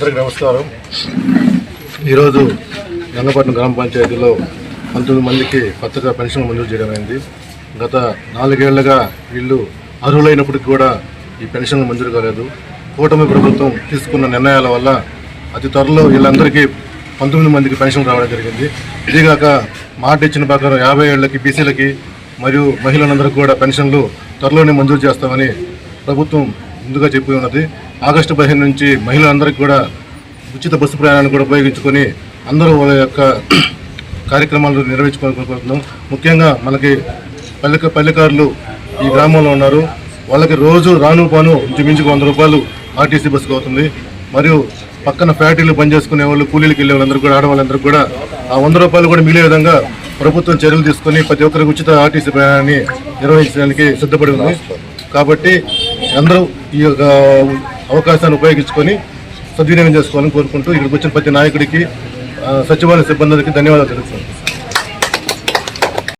అందరికి నమస్కారం. ఈరోజు గంగపట్నం గ్రామ పంచాయతీలో పంతొమ్మిది మందికి కొత్తగా పెన్షన్ మంజూరు చేయడమైంది గత నాలుగేళ్ళుగా వీళ్ళు అర్హులైనప్పటికీ కూడా ఈ పెన్షన్ మంజూరు కాలేదు. కూటమి ప్రభుత్వం తీసుకున్న నిర్ణయాల వల్ల అతి త్వరలో వీళ్ళందరికీ పంతొమ్మిది మందికి పెన్షన్ రావడం జరిగింది. ఇదిగాక మాట ఇచ్చిన ప్రకారం యాభై ఏళ్ళకి బీసీలకి మరియు మహిళలందరికీ కూడా పెన్షన్లు త్వరలోనే మంజూరు చేస్తామని ప్రభుత్వం ముందుగా చెప్పి ఉన్నది ఆగస్టు పదిహేను నుంచి మహిళలందరికీ కూడా ఉచిత బస్సు ప్రయాణాన్ని కూడా ఉపయోగించుకొని అందరూ వాళ్ళ యొక్క కార్యక్రమాలు నిర్వహించుకోవాలనుకుంటున్నాం ముఖ్యంగా మనకి పల్లెక పల్లెకారులు ఈ గ్రామంలో ఉన్నారు. వాళ్ళకి రోజు రాను పాను ఇంచుమించుకు వంద రూపాయలు ఆర్టీసీ బస్సుకు అవుతుంది. మరియు పక్కన ఫ్యాక్టరీలు పనిచేసుకునే వాళ్ళు కూలీలకు వెళ్ళే వాళ్ళందరూ కూడా ఆడవాళ్ళందరూ కూడా ఆ వంద రూపాయలు కూడా మిగిలే విధంగా ప్రభుత్వం చర్యలు తీసుకొని ప్రతి ఒక్కరికి ఉచిత ఆర్టీసీ ప్రయాణాన్ని నిర్వహించడానికి సిద్ధపడి ఉంది. కాబట్టి అందరూ ఈ యొక్క అవకాశాన్ని ఉపయోగించుకొని సద్వినియోగం చేసుకోవాలని కోరుకుంటూ ఇక్కడికి వచ్చిన ప్రతి నాయకుడికి సచివాలయ సిబ్బందికి ధన్యవాదాలు తెలుపుతున్నాను.